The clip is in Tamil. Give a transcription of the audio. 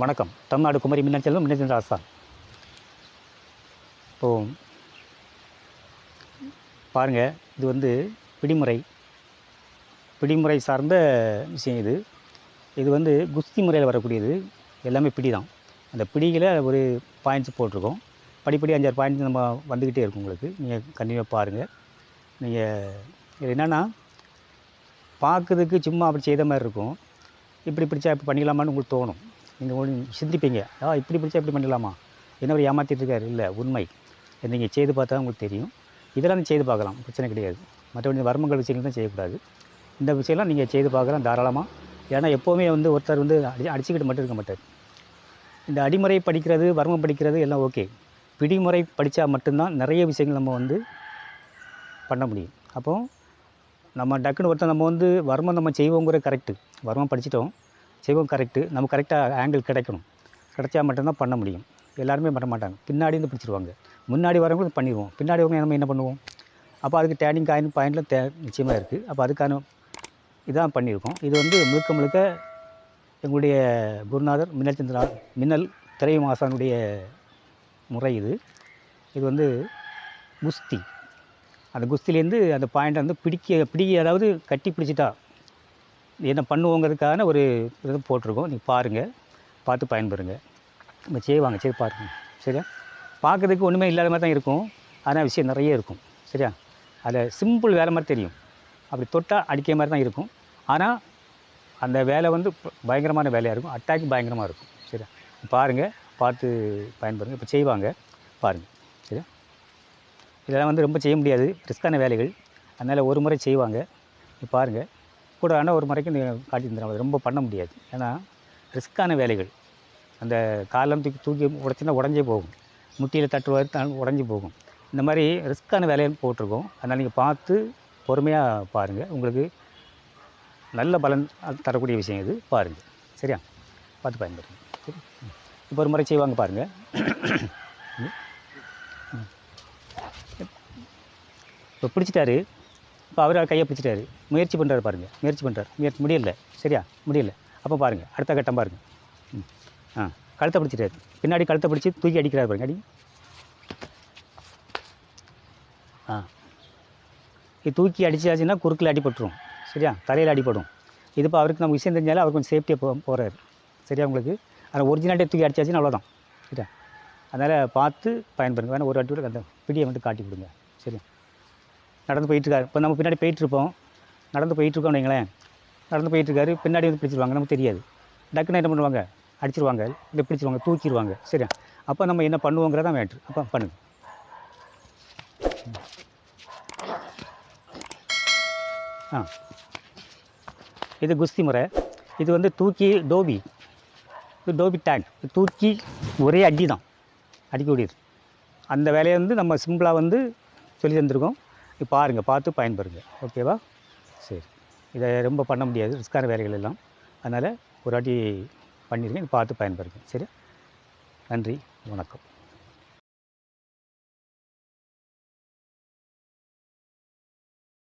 வணக்கம். தமிழ்நாடு குமரி மின்னல் செல்வம் மின்னச்சந்திர ஆசான் இப்போது பாருங்கள் இது வந்து பிடிமுறை பிடிமுறை சார்ந்த விஷயம் இது. இது வந்து குஸ்தி முறையில் வரக்கூடியது. எல்லாமே பிடி தான். அந்த பிடியில் ஒரு பாயிண்ட்ஸ் போட்டிருக்கோம். படிப்படி அஞ்சாறு பாயிண்ட்ஸ் நம்ம வந்துக்கிட்டே இருக்கும் உங்களுக்கு. நீங்கள் கண்டிப்பாக பாருங்கள் நீங்கள் இது என்னென்னா பார்க்குறதுக்கு சும்மா அப்படி செய்த மாதிரி இருக்கும். இப்படி பிடிச்சா இப்படி பண்ணிக்கலாமான்னு உங்களுக்கு தோணும். நீங்கள் சிந்திப்பீங்க. ஆ இப்படி பிடிச்சா இப்படி பண்ணிடலாமா? என்ன ஒரு ஏமாற்றிட்டு இருக்காரு இல்லை உண்மை. நீங்கள் செய்து பார்த்தா உங்களுக்கு தெரியும். இதெல்லாம் நீங்க செய்து பார்க்கலாம். பிரச்சனை கிடையாது. மற்றபடி வர்மங்கள் விஷயங்கள் தான் செய்யக்கூடாது. இந்த விஷயம்லாம் நீங்கள் செய்து பார்க்கலாம் தாராளமாக ஏன்னா எப்போவுமே வந்து ஒருத்தர் வந்து அடி அடிச்சுக்கிட்டு மட்டும் இருக்க மாட்டார். இந்த அடிமுறை படிக்கிறது வர்மம் படிக்கிறது எல்லாம் ஓகே. பிடிமுறை படித்தா மட்டும்தான் நிறைய விஷயங்கள் நம்ம வந்து பண்ண முடியும். அப்போது நம்ம டக்குன்னு ஒருத்தர் நம்ம வந்து வர்மம் நம்ம செய்வோங்கிற கரெக்டு வர்மம் படிச்சிட்டோம். செய்வோம் கரெக்டு நம்ம கரெக்டாக ஆங்கிள் கிடைக்கணும். கிடைச்சா மட்டும்தான் பண்ண முடியும். எல்லாருமே பண்ண மாட்டாங்க. பின்னாடி இருந்து பிடிச்சிருவாங்க. முன்னாடி வரவங்களும் பண்ணிடுவோம். பின்னாடி வரவங்க நம்ம என்ன பண்ணுவோம்? அப்போ அதுக்கு டேனிங் காயின் பாயிண்டில் தே நிச்சயமாக இருக்குது அப்போ அதுக்கான இதான் பண்ணியிருக்கோம். இது வந்து முழுக்க முழுக்க எங்களுடைய குருநாதர் மின்னல் சந்திரா மின்னல் திரை மாசானுடைய முறை இது. இது வந்து குஸ்தி. அந்த குஸ்திலேருந்து அந்த பாயிண்ட்டை வந்து பிடிக்க பிடிக்க அதாவது கட்டி பிடிச்சிட்டா என்ன பண்ணுவோங்கிறதுக்கான ஒரு இது போட்டிருக்கோம். நீங்கள் பாருங்கள் பார்த்து பயன்பெறுங்க. நம்ம செய்வாங்க சரி பாருங்க. சரியா? பார்க்குறதுக்கு ஒன்றுமே இல்லாத மாதிரி தான் இருக்கும். ஆனால் விஷயம் நிறைய இருக்கும். சரியா? அதில் சிம்பிள் வேலை மாதிரி தெரியும். அப்படி தொட்டால் அடிக்கிற மாதிரி தான் இருக்கும். ஆனால் அந்த வேலை வந்து பயங்கரமான வேலையாக இருக்கும். அட்டாக் பயங்கரமாக இருக்கும். சரியா? பாருங்கள் பார்த்து பயன்பெறுங்க. இப்போ செய்வாங்க. பாருங்கள் சரியா? இதெல்லாம் வந்து ரொம்ப செய்ய முடியாது. ரிஸ்க்கான வேலைகள். அதனால் ஒரு முறை செய்வாங்க. நீ பாருங்கள் கூட ஆனால் ஒரு முறைக்கு நீ காட்டி தந்துடும் ரொம்ப பண்ண முடியாது. ஏன்னா ரிஸ்க்கான வேலைகள். அந்த காலம் தூக்கி தூக்கி உடச்சினா உடஞ்சே போகும். முட்டியில் தட்டுவார் உடஞ்சி போகும். இந்த மாதிரி ரிஸ்க்கான வேலையை போட்டிருக்கோம். அதனால் நீங்கள் பார்த்து பொறுமையாக பாருங்கள் உங்களுக்கு நல்ல பலன் தரக்கூடிய விஷயம் இது. பாருங்கள் சரியா? பார்த்து பயன்படுத்துங்க. சரி. இப்போ ஒரு முறை செய்வாங்க பாருங்கள் இப்போ பிடிச்சிட்டாரு. இப்போ அவர் கையை பிடிச்சிட்டாரு. முயற்சி பண்ணுறாரு பாருங்கள் முயற்சி பண்ணுறாரு முயற்சி முடியல. சரியா? முடியல. அப்போ பாருங்கள் அடுத்த கட்டம் பாருங்கள் ம். ஆ கழுத்தை பிடிச்சிட்டாரு. பின்னாடி கழுத்தை பிடிச்சி தூக்கி அடிக்கிறார் பாருங்க. அடி. ஆ. இது தூக்கி அடிச்சாச்சுன்னா குறுக்கில் அடிபட்டுரும் சரியா? தலையில் அடிபடும் இது இப்போ அவருக்கு நம்ம விஷயம் தெரிஞ்சாலும் அவர் கொஞ்சம் சேஃப்டியாக போ போகிறாரு சரியா உங்களுக்கு? ஆனால் ஒரிஜினாலிட்டே தூக்கி அடிச்சாச்சுன்னா அவ்வளோதான் சரியா? அதனால் பார்த்து பயன்படுங்க. வேணால் ஒரு வாட்டி கூட அந்த பிடியை வந்து காட்டி கொடுங்க. சரியா? நடந்து போயிட்டுருக்காரு. இப்போ நம்ம பின்னாடி போயிட்டுருப்போம். நடந்து போயிட்டுருக்கோம்னு வைங்களேன். நடந்து போயிட்டுருக்காரு. பின்னாடி வந்து பிடிச்சிருவாங்க. நமக்கு தெரியாது. டக்குன்னு என்ன பண்ணுவாங்க? அடிச்சிருவாங்க. இல்லை பிடிச்சிருவாங்க. தூக்கிடுவாங்க சரியா? அப்போ நம்ம என்ன பண்ணுவோங்கிறதான் மேட்ரு அப்போ பண்ணுங்க. ஆ. இது குஸ்தி முறை. இது வந்து தூக்கி டோபி. இது டோபி டேங்க் தூக்கி ஒரே அடி தான் அடிக்கக்கூடியது. அந்த வேலையை வந்து நம்ம சிம்பிளாக வந்து சொல்லி தந்திருக்கோம். இது பாருங்கள் பார்த்து பயன்பெறுங்க. ஓகேவா சரி. இதை ரொம்ப பண்ண முடியாது ரிஸ்க்கான வேலைகள் எல்லாம். அதனால் ஒரு வாட்டி பண்ணிடுங்க பார்த்து பயன்பெறுங்க. சரி? நன்றி வணக்கம்.